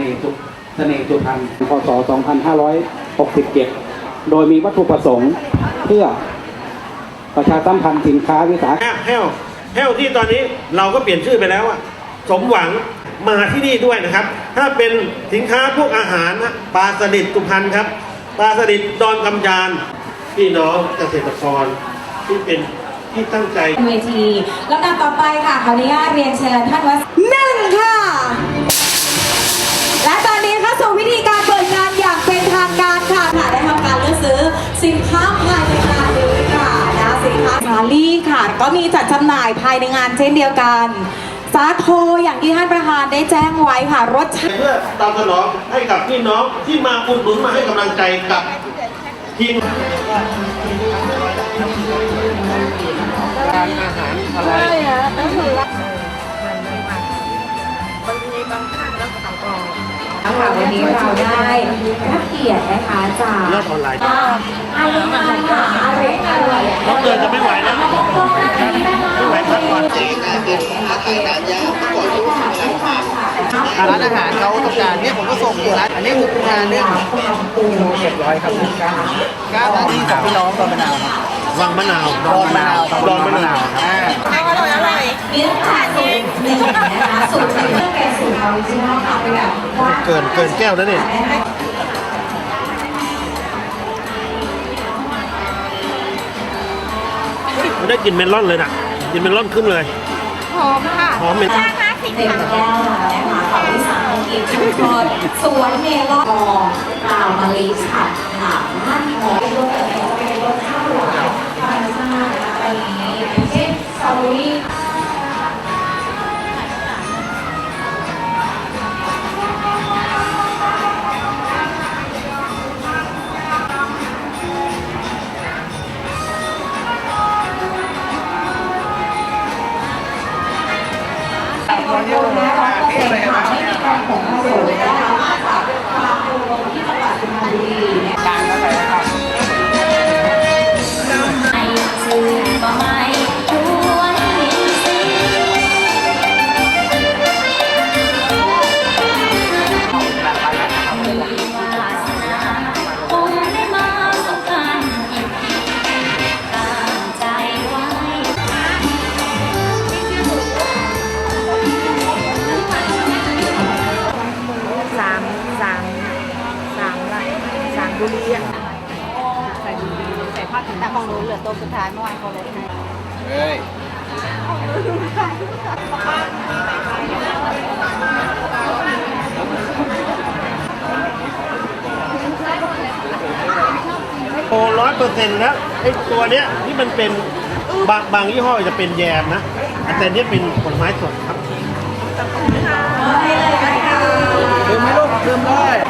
น่ห์สุเสน่ห์สุพรรณพศ 2567 โดยมีวัตถุประสงค์เพื่อประชาสัมพันธ์สินค้าวิสาหแห้วแห้วแห้วที่ตอนนี้เราก็เปลี่ยนชื่อไปแล้วอะสมหวังมาที่นี่ด้วยนะครับ ถ้าเป็นสินค้าพวกอาหารนะปลาสลิดสุพรรณครับปลาสลิดดอนกำจานพี่น้องเกษตรกรที่เป็นที่ตั้งใจเวทีลำดับต่อไปค่ะขออนุญาตเรียนเชิญท่านวัดหนึ่งค่ะ และตอนนี้เข้าสู่วิธีการเปิดงานอย่างเป็นทางการค่ะค่ะได้ทำการเลือกซื้อสินค้าภายในงานนี้ค่ะนะสินค้าชาลี่ค่ะ ก็มีจัดจำหน่ายภายในงานเช่นเดียวกันสาโทอย่างที่ท่านประธานได้แจ้งไว้ค่ะรสชาติเพื่อตอบสนองให้กับพี่น้องที่มาอุดหนุนมาให้กำลังใจกับทีม ค่ะวันนี้เราได้รับเกียรตินะคะจากเลือกออนไลน์อาริยาค่ะอาริยาเลยน้องเดินจะไม่ไหวแล้วไม่ไหวพักก่อนร้านอาหารเขาต้องการเนี่ยผมก็ส่งร้านอันนี้คืองานเนี่ยเจ็ดร้อยครับก้าวหน้าที่ของพี่น้องตอนมะนาวครับวังมะนาวดอนมะนาวดอนมะนาวอ่ามีตั้งแต่สูตรหนึ่ง นะคะสูตรหนึ่งเพื่อเป็นสูตรออริจินอลค่ะเป็นแบบว่าเกินเกินแก้วแล้วเนี่ยไม่ได้กินเมลอนเลยนะกินเมลอนขึ้นเลยหอมค่ะหอมเหม็นห้าสิบเป็นค่ะแก้วนะคะของวิสาหกิจชุมชนสวนเมลอนทองกล่าวมะลิค่ะค่ะท่านหอม บุรีอะใส่บุรีใส่ผ้าถุงแต่ของหนูเหลือตัวสุดท้ายเมื่อวานเขาลดให้เฮ้ยโอ้ร้อยเปอร์เซ็นต์แล้วไอ้ตัวเนี้ยที่มันเป็นบางบางยี่ห้อจะเป็นแยมนะแต่เนี้ยเป็นผลไม้สดครับลืมไหมลูกลืมได้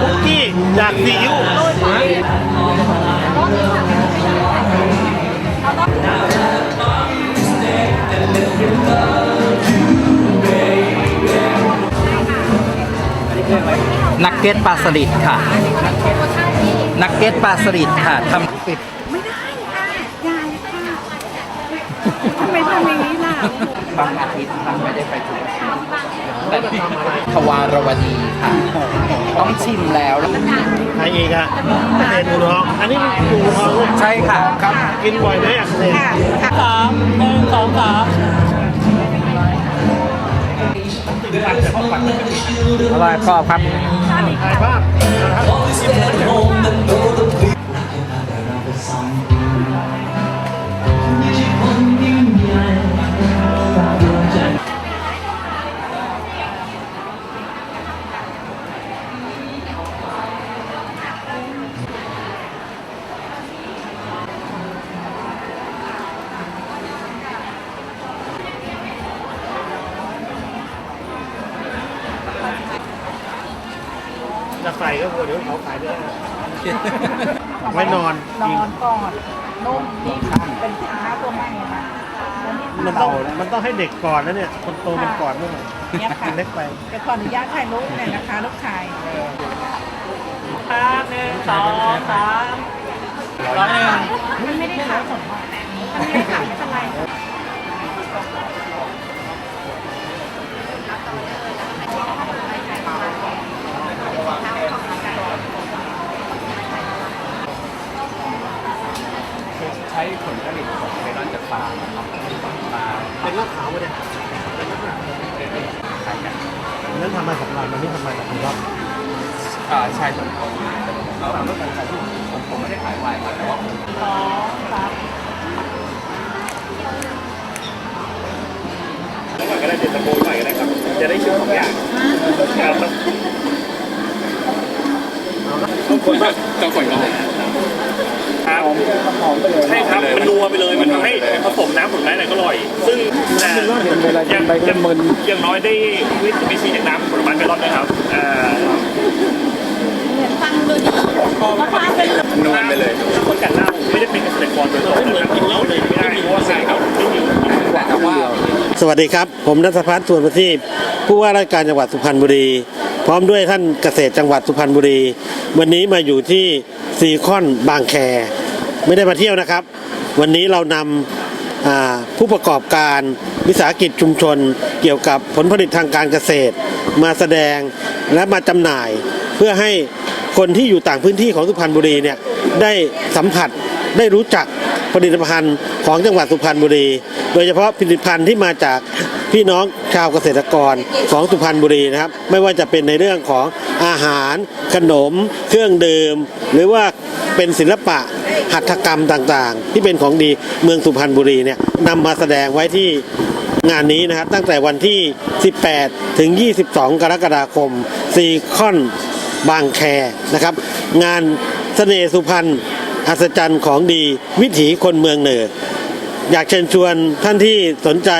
คุกกี้จากซีอิ๊วนักเก็ตปลาสลิดค่ะ นักเก็ตปลาสลิดค่ะทำปิดไม่ได้ค่ะยายค่ะทำไมทำอย่างนี้ล่ะ บางอาทิตย์ทำไม่ได้ไปทุกอาทิตย์แต่ทวารวดีค่ะ ต้องชิมแล้วแล้วใครอีกอะเกษตรอูทอง อันนี้อูทองใช่ค่ะครับกินบ่อยไหมอะเกษตรสามหนึ่งสองสามอร่อยกรอบครับถ่ายภาพ นะครับก็กลัวเดี๋ยวเขาขายไม่ได้ไว้นอนนอนก่อนนุ่มนิ่มเป็นสินค้าตัวใหม่ค่ะวันที่มันสาต้องมมันต้องให้เด็กก่อนนะเนี่ย คนโตมันก่อนด้วยเนี่ยค่ะเล็กไปจะขออนุญาตถ่ายรูปหน่อยนะคะลูกชายหนึ่งสองสามร้อยหนึ่งมันไม่ได้ขายผลหรอกมันไม่ได้ขายไม่เป็นไร ผมไม่ได้ขายไวน์ครับแต่ว่าผมสองสามก็ได้เจ็ดตะโกนหน่อยก็ได้ครับ จะได้ชิมสองอย่างครับต้องคนต้องคนก็ผมครับใช่ครับ มันนัวไปเลย มันทำให้ผสมน้ำผลไม้อะไรก็อร่อย ซึ่งแต่ากินไปก็มึนอย่างน้อยได้วิตามินซีจากน้ำผลไม้เมลอนนะครับ อ่านวลไปเลยถ้าคนกันเหล้าไม่ได้เป็นเกษตรกรโดยตรงนะครับกินเหล้าเลยไม่ได้เพราะว่าใช่ครับไม่มีแต่ว่าสวัสดีครับ ผมนัทพัฒน์ส่วนประทีปผู้ว่าราชการจังหวัดสุพรรณบุรี พร้อมด้วยท่านเกษตรจังหวัดสุพรรณบุรี วันนี้มาอยู่ที่ซีคอนบางแค ไม่ได้มาเที่ยวนะครับ วันนี้เรานำผู้ประกอบการวิสาหกิจชุมชน เกี่ยวกับผลผลิตทางการเกษตร มาแสดงและมาจำหน่ายเพื่อให้ คนที่อยู่ต่างพื้นที่ของสุพรรณบุรีเนี่ยได้สัมผัสได้รู้จักผลิตภัณฑ์ของจังหวัดสุพรรณบุรี โดยเฉพาะผลิตภัณฑ์ที่มาจากพี่น้องชาวเกษตรกรของสุพรรณบุรีนะครับ ไม่ว่าจะเป็นในเรื่องของอาหาร ขนม เครื่องดื่ม หรือว่าเป็นศิลปะหัตถกรรมต่างๆ ที่เป็นของดีเมืองสุพรรณบุรีเนี่ยนำมาแสดงไว้ที่งานนี้นะครับตั้งแต่วันที่ 18 ถึง 22 กรกฎาคมซีคอน บางแคนะครับ งานเสน่ห์สุพรรณอัศจรรย์ของดีวิถีคนเมืองเหนือ อยากเชิญชวนท่านที่สนใจ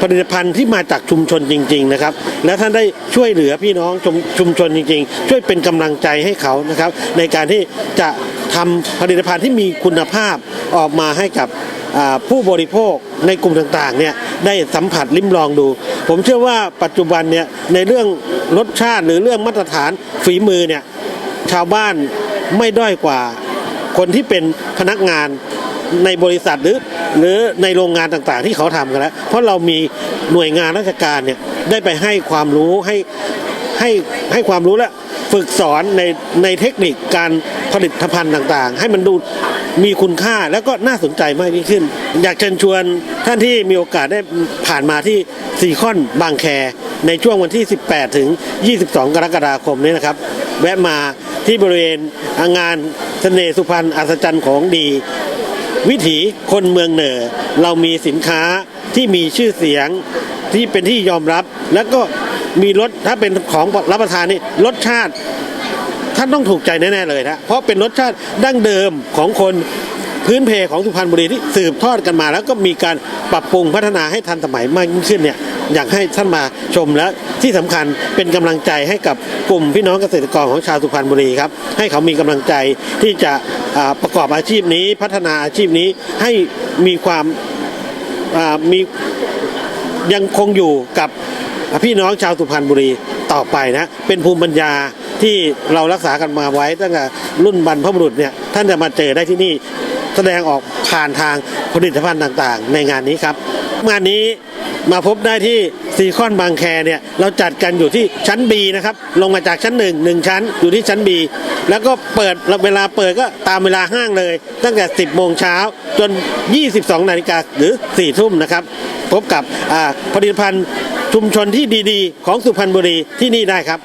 ผลิตภัณฑ์ที่มาจากชุมชนจริง ๆ นะครับ และท่านได้ช่วยเหลือพี่น้องชุมชุมชนจริง ๆ ช่วยเป็นกำลังใจให้เขานะครับ ในการที่จะทำผลิตภัณฑ์ที่มีคุณภาพออกมาให้กับผู้บริโภคในกลุ่มต่างๆเนี่ยได้สัมผัสลิ้มลองดู ผมเชื่อว่าปัจจุบันเนี่ยในเรื่องรสชาติหรือเรื่องมาตรฐานฝีมือเนี่ยชาวบ้านไม่ด้อยกว่าคนที่เป็นพนักงานในบริษัทหรือหรือในโรงงานต่างๆ ที่เขาทำกันแล้ว เพราะเรามีหน่วยงานราชการเนี่ยได้ไปให้ความรู้ให้ให้ให้ความรู้และฝึกสอนในในเทคนิคการ ผลิตภัณฑ์ต่างๆ ให้มันดูมีคุณค่าแล้วก็น่าสนใจมากยิ่งขึ้น อยากเชิญชวนท่านที่มีโอกาสได้ผ่านมาที่ซีคอนบางแค ในช่วงวันที่ 18 ถึง 22 กรกฎาคมนี้นะครับ แวะมาที่บริเวณงานเสน่ห์สุพรรณอัศจรรย์ของดี วิถีคนเมืองเหนือ เรามีสินค้าที่มีชื่อเสียงที่เป็นที่ยอมรับ แล้วก็มีรสถ้าเป็นของรับประทานนี่รสชาติ ท่านต้องถูกใจแน่ๆเลยนะเพราะเป็นรสชาติดั้งเดิมของคนพื้นเพของสุพรรณบุรีที่สืบทอดกันมา แล้วก็มีการปรับปรุงพัฒนาให้ทันสมัยมากยิ่งขึ้นเนี่ยอยากให้ท่านมาชมและที่สำคัญเป็นกำลังใจให้กับกลุ่มพี่น้องเกษตรกรของชาวสุพรรณบุรีครับให้เขามีกำลังใจที่จะประกอบอาชีพนี้พัฒนาอาชีพนี้ให้มีความมียังคงอยู่กับพี่น้องชาวสุพรรณบุรีต่อไปนะเป็นภูมิปัญญา ที่เรารักษากันมาไว้ตั้งแต่รุ่นบรรพบุรุษเนี่ยท่านจะมาเจอได้ที่นี่แสดงออกผ่านทางผลิตภัณฑ์ต่างๆ ในงานนี้ครับงานนี้มาพบได้ที่ซีคอนบางแคเนี่ยเราจัดกันอยู่ที่ชั้น B นะครับลงมาจากชั้น 1 1 ชั้นอยู่ที่ชั้น B แล้วก็เปิดเวลาเปิดก็ตามเวลาห้างเลย ตั้งแต่ 10 โมงเช้าจน 22 นาฬิกาหรือ 4 ทุ่มนะครับ พบกับผลิตภัณฑ์ชุมชนที่ดีๆ ของสุพรรณบุรีที่นี่ได้ครับ